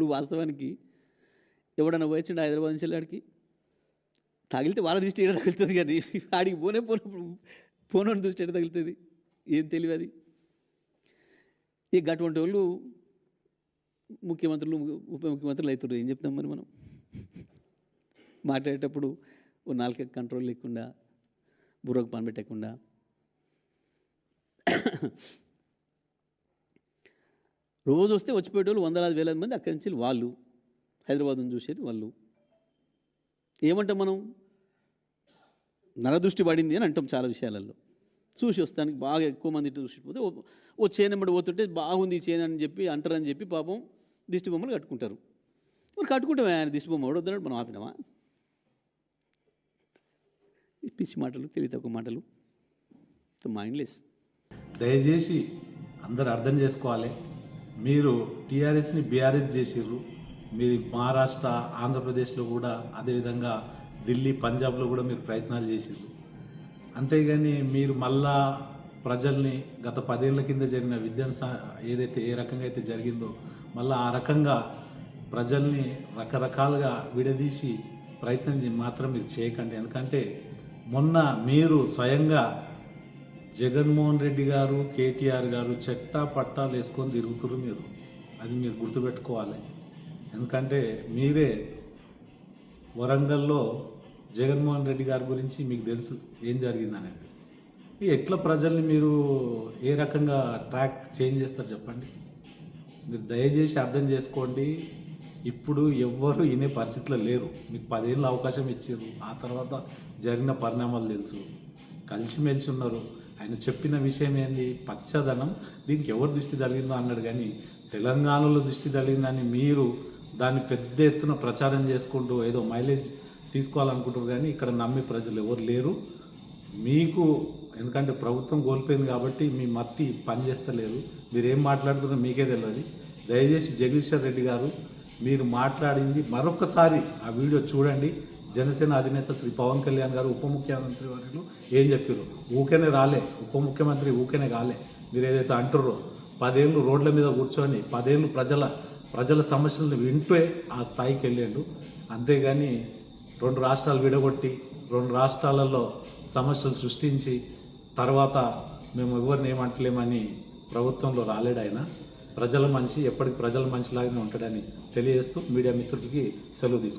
ఇప్పుడు వాస్తవానికి ఎవడన్నా వచ్చిండు హైదరాబాద్ నుంచి వెళ్ళాడికి తగిలితే వాళ్ళ దృష్టి ఏడ తగులుతుంది కానీ ఆడికి పోనే పోనప్పుడు పోనోని దృష్టి ఏడ తగులుతుంది? ఏం తెలియదు అది. ఇక అటువంటి వాళ్ళు ముఖ్యమంత్రులు ఉప ముఖ్యమంత్రులు అవుతారు ఏం చెప్తాం మరి మనం? మాట్లాడేటప్పుడు ఓ నాలుక కంట్రోల్ లేకుండా బుర్రకు పని పెట్టకుండా రోజు వస్తే వచ్చిపోయేటోళ్ళు వందలాది వేలాది మంది అక్కడి నుంచి వాళ్ళు హైదరాబాద్ను చూసేది వాళ్ళు. ఏమంటాం మనం? నరదృష్టి పడింది అని అంటాం చాలా విషయాలలో. చూసి వస్తానికి బాగా ఎక్కువ మంది చూసిపోతే ఓ- ఓ చేను పోతుంటే బాగుంది ఈ చేను అని చెప్పి అంటారని చెప్పి పాపం దిష్టి బొమ్మలు కట్టుకుంటారు. మరి కట్టుకుంటామే ఆయన దిష్టి బొమ్మ ఎవడొద్దన్నాడు మనం ఆపినామా? పిచ్చి మాటలు తెలివి తక్కువ మాటలు. మైండ్లెస్. దయచేసి అందరు అర్థం చేసుకోవాలి. మీరు టీఆర్ఎస్ని బీఆర్ఎస్ చేసిర్రు. మీరు మహారాష్ట్ర ఆంధ్రప్రదేశ్లో కూడా అదేవిధంగా ఢిల్లీ పంజాబ్లో కూడా మీరు ప్రయత్నాలు చేసిర్రు. అంతేగాని మీరు మళ్ళా ప్రజల్ని గత పదేళ్ళ కింద జరిగిన విధ్వంస ఏదైతే ఏ రకంగా అయితే జరిగిందో మళ్ళా ఆ రకంగా ప్రజల్ని రకరకాలుగా విడదీసి ప్రయత్నం మాత్రం మీరు చేయకండి. ఎందుకంటే మొన్న మీరు స్వయంగా జగన్మోహన్ రెడ్డి గారు కేటీఆర్ గారు చెట్టా పట్టాలు వేసుకొని తిరుగుతురు మీరు. అది మీరు గుర్తుపెట్టుకోవాలి. ఎందుకంటే మీరే వరంగల్లో జగన్మోహన్ రెడ్డి గారి గురించి మీకు తెలుసు ఏం జరిగిందనేది. ఎట్లా ప్రజల్ని మీరు ఏ రకంగా ట్రాక్ చేంజ్ చేస్తారు చెప్పండి? మీరు దయచేసి అర్థం చేసుకోండి. ఇప్పుడు ఎవ్వరు వినే పరిస్థితిలో లేరు. మీకు పదేళ్ళు అవకాశం ఇచ్చారు ఆ తర్వాత జరిగిన పరిణామాలు తెలుసు. కలిసిమెలిసి ఉన్నారు. ఆయన చెప్పిన విషయం ఏంది? పచ్చదనం. దీనికి ఎవరు దృష్టి తగిలిందో అన్నాడు కానీ తెలంగాణలో దృష్టి తగిలిందని మీరు దాన్ని పెద్ద ఎత్తున ప్రచారం చేసుకుంటూ ఏదో మైలేజ్ తీసుకోవాలనుకుంటారు కానీ ఇక్కడ నమ్మే ప్రజలు ఎవరు లేరు. మీకు ఎందుకంటే ప్రభుత్వం కోల్పోయింది కాబట్టి మీ మత్తి పనిచేస్తలేదు మీరు ఏం మాట్లాడుతున్నారో మీకే తెలియదు. దయచేసి జగదీశ్వర్ రెడ్డి గారు మీరు మాట్లాడింది మరొకసారి ఆ వీడియో చూడండి. జనసేన అధినేత శ్రీ పవన్ కళ్యాణ్ గారు ఉప ముఖ్యమంత్రి వారిలో ఏం చెప్పారు ఊకేనే రాలే. ఉప ముఖ్యమంత్రి ఊకేనే కాలే. మీరు ఏదైతే అంటుర్రో పదేళ్ళు రోడ్ల మీద కూర్చొని పదేళ్ళు ప్రజల ప్రజల సమస్యలను వింటే ఆ స్థాయికి వెళ్ళాడు. అంతేగాని రెండు రాష్ట్రాలు విడగొట్టి రెండు రాష్ట్రాలలో సమస్యలు సృష్టించి తర్వాత మేము ఎవరిని ఏమంటలేమని ప్రభుత్వంలో రాలేడు ఆయన. ప్రజల మనిషి ఎప్పటికి ప్రజల మనిషిలాగానే ఉంటాడని తెలియజేస్తూ మీడియా మిత్రులకి సెలవు తీసుకుంటాం